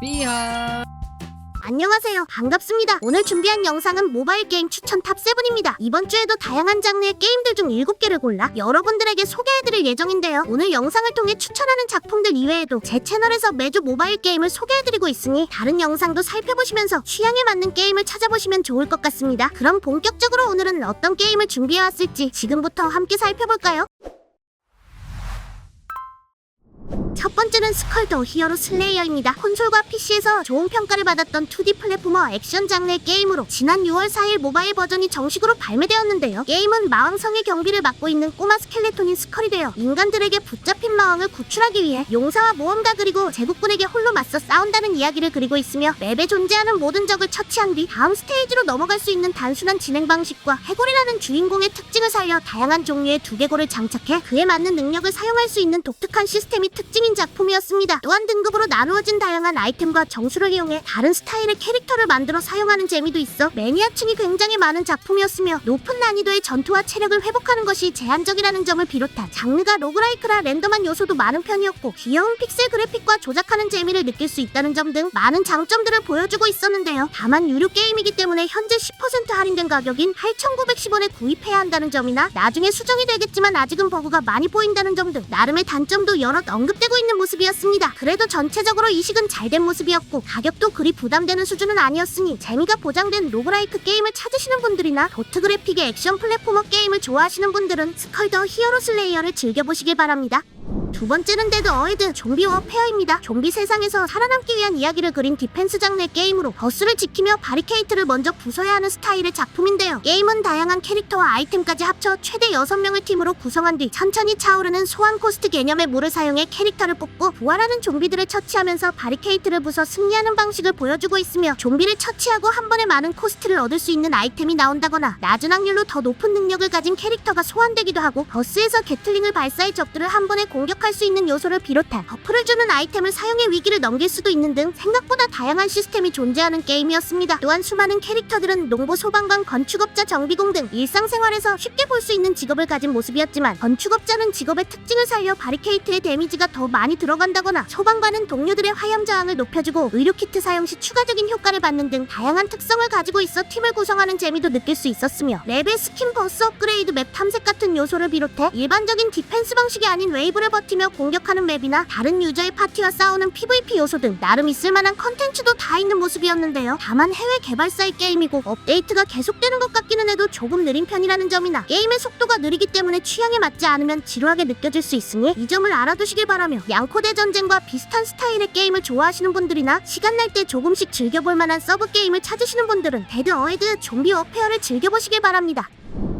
삐하 안녕하세요. 반갑습니다. 오늘 준비한 영상은 모바일 게임 추천 탑7입니다. 이번 주에도 다양한 장르의 게임들 중 7개를 골라 여러분들에게 소개해드릴 예정인데요. 오늘 영상을 통해 추천하는 작품들 이외에도 제 채널에서 매주 모바일 게임을 소개해드리고 있으니 다른 영상도 살펴보시면서 취향에 맞는 게임을 찾아보시면 좋을 것 같습니다. 그럼 본격적으로 오늘은 어떤 게임을 준비해왔을지 지금부터 함께 살펴볼까요? 첫 번째는 스컬 더 히어로 슬레이어입니다. 콘솔과 PC에서 좋은 평가를 받았던 2D 플랫포머 액션 장르의 게임으로 지난 6월 4일 모바일 버전이 정식으로 발매되었는데요. 게임은 마왕성의 경비를 맡고 있는 꼬마 스켈레톤인 스컬이 되어 인간들에게 붙잡힌 마왕을 구출하기 위해 용사와 모험가 그리고 제국군에게 홀로 맞서 싸운다는 이야기를 그리고 있으며 맵에 존재하는 모든 적을 처치한 뒤 다음 스테이지로 넘어갈 수 있는 단순한 진행 방식과 해골이라는 주인공의 특징을 살려 다양한 종류의 두개골을 장착해 그에 맞는 능력을 사용할 수 있는 독특한 시스템이 특징인 작품이었습니다. 또한 등급으로 나누어진 다양한 아이템과 정수를 이용해 다른 스타일의 캐릭터를 만들어 사용하는 재미도 있어 매니아층이 굉장히 많은 작품이었으며 높은 난이도의 전투와 체력을 회복하는 것이 제한적이라는 점을 비롯한 장르가 로그라이크라 랜덤한 요소도 많은 편이었고 귀여운 픽셀 그래픽과 조작하는 재미를 느낄 수 있다는 점 등 많은 장점들을 보여주고 있었는데요. 다만 유료 게임이기 때문에 현재 10% 할인된 가격인 8,910원에 구입해야 한다는 점이나 나중에 수정이 되겠지만 아직은 버그가 많이 보인다는 점 등 나름의 단점도 여럿 언급되고 있는 모습이었습니다. 그래도 전체적으로 이식은 잘 된 모습이었고 가격도 그리 부담되는 수준은 아니었으니 재미가 보장된 로그라이크 게임을 찾으시는 분들이나 도트 그래픽의 액션 플랫포머 게임을 좋아하시는 분들은 스컬 더 히어로 슬레이어를 즐겨보시길 바랍니다. 두 번째는 데드 어헤드 좀비 워페어입니다. 좀비 세상에서 살아남기 위한 이야기를 그린 디펜스 장르의 게임으로 버스를 지키며 바리케이트를 먼저 부숴야 하는 스타일의 작품인데요. 게임은 다양한 캐릭터와 아이템까지 합쳐 최대 6명의 팀으로 구성한 뒤 천천히 차오르는 소환 코스트 개념의 물을 사용해 캐릭터를 뽑고 부활하는 좀비들을 처치하면서 바리케이트를 부숴 승리하는 방식을 보여주고 있으며 좀비를 처치하고 한 번에 많은 코스트를 얻을 수 있는 아이템이 나온다거나 낮은 확률로 더 높은 능력을 가진 캐릭터가 소환되기도 하고 버스에서 게틀링을 발사해 적들을 한 번에 공격할 수 있는 요소를 비롯한 버프를 주는 아이템을 사용해 위기를 넘길 수도 있는 등 생각보다 다양한 시스템이 존재하는 게임이었습니다. 또한 수많은 캐릭터들은 농부, 소방관, 건축업자, 정비공 등 일상생활에서 쉽게 볼 수 있는 직업을 가진 모습이었지만 건축업자는 직업의 특징을 살려 바리케이트의 데미지가 더 많이 들어간다거나 소방관은 동료들의 화염 저항을 높여주고 의료키트 사용 시 추가적인 효과를 받는 등 다양한 특성을 가지고 있어 팀을 구성하는 재미도 느낄 수 있었으며 레벨 스킨 버스 업그레이드 맵 탐색 같은 요소를 비롯해 일반적인 디펜스 방식이 아닌 웨이브를 버티며 공격하는 맵이나 다른 유저의 파티와 싸우는 PVP 요소 등 나름 있을만한 컨텐츠도 다 있는 모습이었는데요. 다만 해외 개발사의 게임이고 업데이트가 계속되는 것 같기는 해도 조금 느린 편이라는 점이나 게임의 속도가 느리기 때문에 취향에 맞지 않으면 지루하게 느껴질 수 있으니 이 점을 알아두시길 바라며 양코대 전쟁과 비슷한 스타일의 게임을 좋아하시는 분들이나 시간 날 때 조금씩 즐겨볼 만한 서브 게임을 찾으시는 분들은 데드 어헤드 좀비 어페어를 즐겨보시길 바랍니다.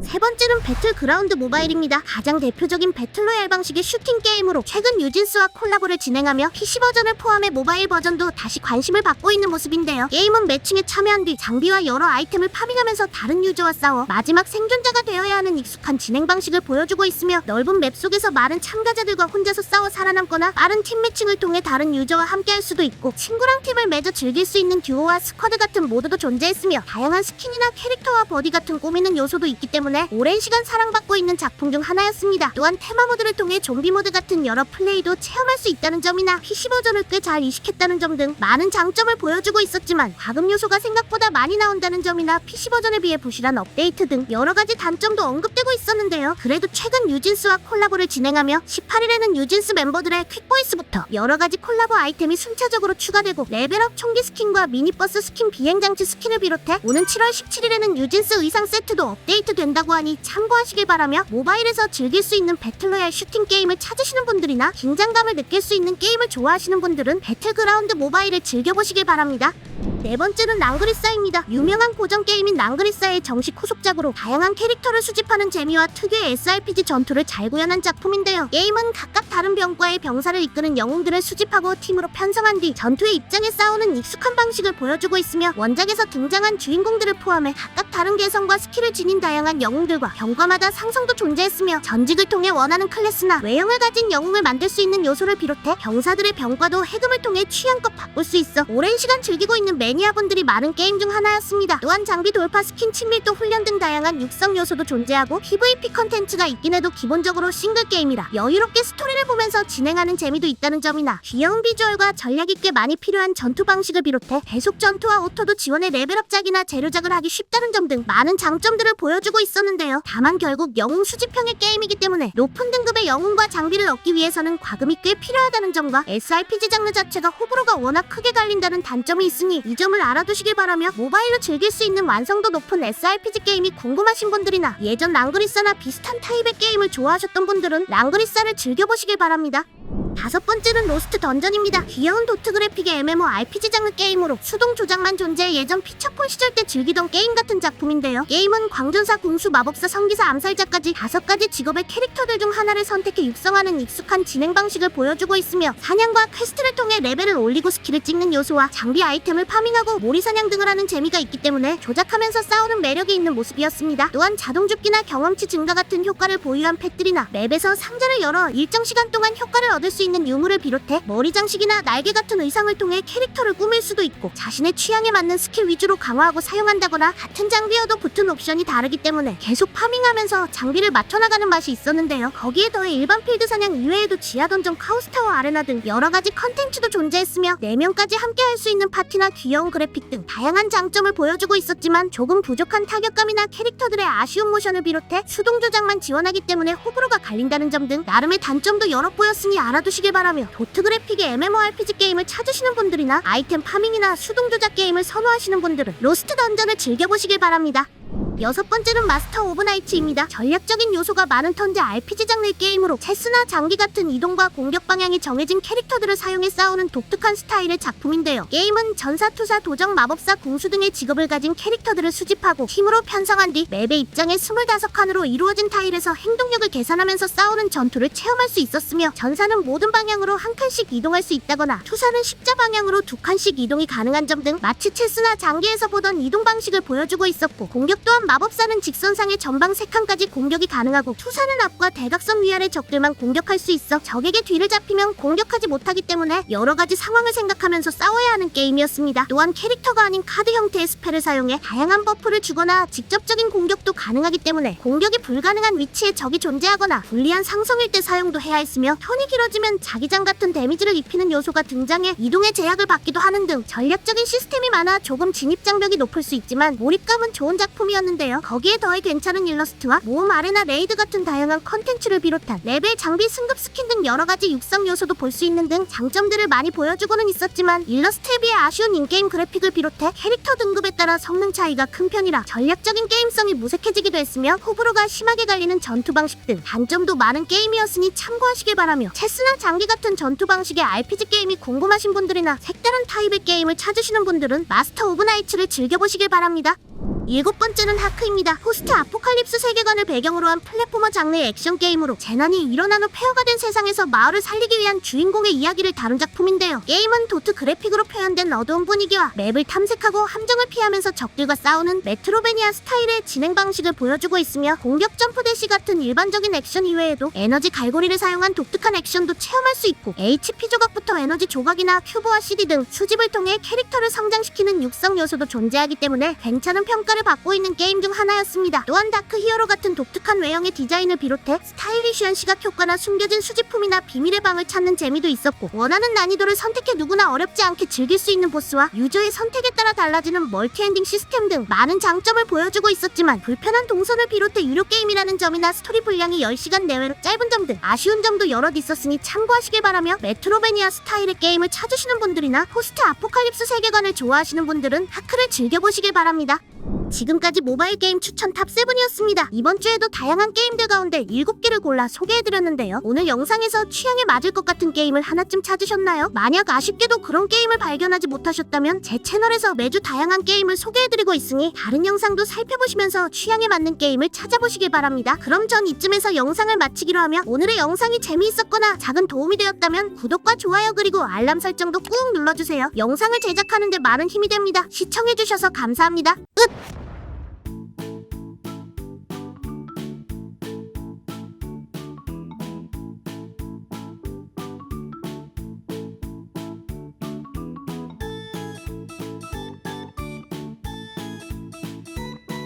세 번째는 배틀그라운드 모바일입니다. 가장 대표적인 배틀로얄 방식의 슈팅 게임으로 최근 유진스와 콜라보를 진행하며 PC 버전을 포함해 모바일 버전도 다시 관심을 받고 있는 모습인데요. 게임은 매칭에 참여한 뒤 장비와 여러 아이템을 파밍하면서 다른 유저와 싸워 마지막 생존자가 되어야 하는 익숙한 진행 방식을 보여주고 있으며 넓은 맵 속에서 많은 참가자들과 혼자서 싸워 살아남거나 빠른 팀 매칭을 통해 다른 유저와 함께할 수도 있고 친구랑 팀을 맺어 즐길 수 있는 듀오와 스쿼드 같은 모드도 존재했으며 다양한 스킨이나 캐릭터와 버디 같은 꾸미는 요소도 있기 때문에 오랜 시간 사랑받고 있는 작품 중 하나였습니다. 또한 테마 모드를 통해 좀비 모드 같은 여러 플레이도 체험할 수 있다는 점이나 PC 버전을 꽤 잘 이식했다는 점 등 많은 장점을 보여주고 있었지만 과금 요소가 생각보다 많이 나온다는 점이나 PC 버전에 비해 부실한 업데이트 등 여러 가지 단점도 언급되고 있었는데요. 그래도 최근 유진스와 콜라보를 진행하며 18일에는 유진스 멤버들의 퀵보이스부터 여러 가지 콜라보 아이템이 순차적으로 추가되고 레벨업 총기 스킨과 미니버스 스킨 비행장치 스킨을 비롯해 오는 7월 17일에는 유진스 의상 세트도 업데이트 된다 고 하니 참고하시길 바라며 모바일에서 즐길 수 있는 배틀로얄 슈팅 게임을 찾으시는 분들이나 긴장감을 느낄 수 있는 게임을 좋아하시는 분들은 배틀그라운드 모바일을 즐겨보시길 바랍니다. 네 번째는 랑그리사입니다. 유명한 고전 게임인 랑그리사의 정식 후속작으로 다양한 캐릭터를 수집하는 재미와 특유의 SRPG 전투를 잘 구현한 작품인데요. 게임은 각각 다른 병과의 병사를 이끄는 영웅들을 수집하고 팀으로 편성한 뒤 전투의 입장에 싸우는 익숙한 방식을 보여주고 있으며 원작에서 등장한 주인공들을 포함해 각각 다른 개성과 스킬을 지닌 다양한 영웅들과 병과마다 상성도 존재했으며 전직을 통해 원하는 클래스나 외형을 가진 영웅을 만들 수 있는 요소를 비롯해 병사들의 병과도 해금을 통해 취향껏 바꿀 수 있어 오랜 시간 즐기고 있는 있는 매니아분들이 많은 게임 중 하나였습니다. 또한 장비 돌파 스킨 친밀도 훈련 등 다양한 육성 요소도 존재하고 PVP 컨텐츠가 있긴 해도 기본적으로 싱글 게임이라 여유롭게 스토리를 보면서 진행하는 재미도 있다는 점이나 귀여운 비주얼과 전략 있게 많이 필요한 전투 방식을 비롯해 계속 전투와 오토도 지원해 레벨업작이나 재료작을 하기 쉽다는 점 등 많은 장점들을 보여주고 있었는데요. 다만 결국 영웅 수집형의 게임이기 때문에 높은 등급의 영웅과 장비를 얻기 위해서는 과금이 꽤 필요하다는 점과 SRPG 장르 자체가 호불호가 워낙 크게 갈린다는 단점이 있으니 이 점을 알아두시길 바라며 모바일로 즐길 수 있는 완성도 높은 SRPG 게임이 궁금하신 분들이나 예전 랑그리사나 비슷한 타입의 게임을 좋아하셨던 분들은 랑그리사를 즐겨보시길 바랍니다. 다섯 번째는 로스트 던전입니다. 귀여운 도트 그래픽의 MMORPG 장르 게임으로 수동 조작만 존재해 예전 피처폰 시절 때 즐기던 게임 같은 작품인데요. 게임은 광전사, 궁수, 마법사, 성기사, 암살자까지 다섯 가지 직업의 캐릭터들 중 하나를 선택해 육성하는 익숙한 진행 방식을 보여주고 있으며 사냥과 퀘스트를 통해 레벨을 올리고 스킬을 찍는 요소와 장비 아이템을 파밍하고 모리 사냥 등을 하는 재미가 있기 때문에 조작하면서 싸우는 매력이 있는 모습이었습니다. 또한 자동 줍기나 경험치 증가 같은 효과를 보유한 펫들이나 맵에서 상자를 열어 일정 시간 동안 효과를 얻을 수 있는 유물을 비롯해 머리 장식이나 날개 같은 의상을 통해 캐릭터를 꾸밀 수도 있고 자신의 취향에 맞는 스킬 위주로 강화하고 사용한다거나 같은 장비여도 붙은 옵션이 다르기 때문에 계속 파밍하면서 장비를 맞춰나가는 맛이 있었는데요. 거기에 더해 일반 필드 사냥 이외에도 지하 던전, 카오스타워 아레나 등 여러 가지 컨텐츠도 존재했으며 4명까지 함께 할 수 있는 파티나 귀여운 그래픽 등 다양한 장점을 보여주고 있었지만 조금 부족한 타격감이나 캐릭터들의 아쉬운 모션을 비롯해 수동 조작만 지원하기 때문에 호불호가 갈린다는 점 등 나름의 단점도 여러 보였으니 알아 두시길 바라며 도트 그래픽의 MMORPG 게임을 찾으시는 분들이나 아이템 파밍이나 수동 조작 게임을 선호하시는 분들은 로스트 던전을 즐겨보시길 바랍니다. 여섯 번째는 마스터 오브 나이츠입니다. 전략적인 요소가 많은 턴제 RPG 장르의 게임으로 체스나 장기 같은 이동과 공격 방향이 정해진 캐릭터들을 사용해 싸우는 독특한 스타일의 작품인데요. 게임은 전사, 투사, 도적, 마법사, 궁수 등의 직업을 가진 캐릭터들을 수집하고 팀으로 편성한 뒤 맵의 입장에 25칸으로 이루어진 타일에서 행동력을 계산하면서 싸우는 전투를 체험할 수 있었으며 전사는 모든 방향으로 한 칸씩 이동할 수 있다거나 투사는 십자 방향으로 두 칸씩 이동이 가능한 점 등 마치 체스나 장기에서 보던 이동 방식을 보여주고 있었고 공격 또한 마법사는 직선상의 전방 3칸까지 공격이 가능하고 투사는 앞과 대각선 위아래 적들만 공격할 수 있어 적에게 뒤를 잡히면 공격하지 못하기 때문에 여러 가지 상황을 생각하면서 싸워야 하는 게임이었습니다. 또한 캐릭터가 아닌 카드 형태의 스펠을 사용해 다양한 버프를 주거나 직접적인 공격도 가능하기 때문에 공격이 불가능한 위치에 적이 존재하거나 불리한 상성일 때 사용도 해야 했으며 턴이 길어지면 자기장 같은 데미지를 입히는 요소가 등장해 이동의 제약을 받기도 하는 등 전략적인 시스템이 많아 조금 진입 장벽이 높을 수 있지만 몰입감은 좋은 작품이었는데 요. 거기에 더해 괜찮은 일러스트와 모험 아레나 레이드 같은 다양한 컨텐츠를 비롯한 레벨 장비 승급 스킨 등 여러 가지 육성 요소도 볼 수 있는 등 장점들을 많이 보여주고는 있었지만 일러스트에 비해 아쉬운 인게임 그래픽을 비롯해 캐릭터 등급에 따라 성능 차이가 큰 편이라 전략적인 게임성이 무색해지기도 했으며 호불호가 심하게 갈리는 전투 방식 등 단점도 많은 게임이었으니 참고하시길 바라며 체스나 장기 같은 전투 방식의 RPG 게임이 궁금하신 분들이나 색다른 타입의 게임을 찾으시는 분들은 마스터 오브 나이츠를 즐겨보시길 바랍니다. 일곱 번째는 하크입니다. 포스트 아포칼립스 세계관을 배경으로 한 플랫포머 장르의 액션 게임으로 재난이 일어난 후 폐허가 된 세상에서 마을을 살리기 위한 주인공의 이야기를 다룬 작품인데요. 게임은 도트 그래픽으로 표현된 어두운 분위기와 맵을 탐색하고 함정을 피하면서 적들과 싸우는 메트로베니아 스타일의 진행 방식을 보여주고 있으며 공격 점프 대시 같은 일반적인 액션 이외에도 에너지 갈고리를 사용한 독특한 액션도 체험할 수 있고 HP 조각부터 에너지 조각이나 큐브와 CD 등 수집을 통해 캐릭터를 성장시키는 육성 요소도 존재하기 때문에 괜찮은 평가를 받고 있는 게임 중 하나였습니다. 또한 다크 히어로 같은 독특한 외형의 디자인을 비롯해 스타일리시한 시각 효과나 숨겨진 수집품이나 비밀의 방을 찾는 재미도 있었고 원하는 난이도를 선택해 누구나 어렵지 않게 즐길 수 있는 보스와 유저의 선택에 따라 달라지는 멀티엔딩 시스템 등 많은 장점을 보여주고 있었지만 불편한 동선을 비롯해 유료 게임이라는 점이나 스토리 분량이 10시간 내외로 짧은 점 등 아쉬운 점도 여럿 있었으니 참고하시길 바라며 메트로베니아 스타일의 게임을 찾으시는 분들이나 포스트 아포칼립스 세계관을 좋아하시는 분들은 하크를 즐겨보시길 바랍니다. 지금까지 모바일 게임 추천 탑7이었습니다. 이번 주에도 다양한 게임들 가운데 7개를 골라 소개해드렸는데요. 오늘 영상에서 취향에 맞을 것 같은 게임을 하나쯤 찾으셨나요? 만약 아쉽게도 그런 게임을 발견하지 못하셨다면 제 채널에서 매주 다양한 게임을 소개해드리고 있으니 다른 영상도 살펴보시면서 취향에 맞는 게임을 찾아보시길 바랍니다. 그럼 전 이쯤에서 영상을 마치기로 하며 오늘의 영상이 재미있었거나 작은 도움이 되었다면 구독과 좋아요 그리고 알람 설정도 꾹 눌러주세요. 영상을 제작하는데 많은 힘이 됩니다. 시청해주셔서 감사합니다. 끝!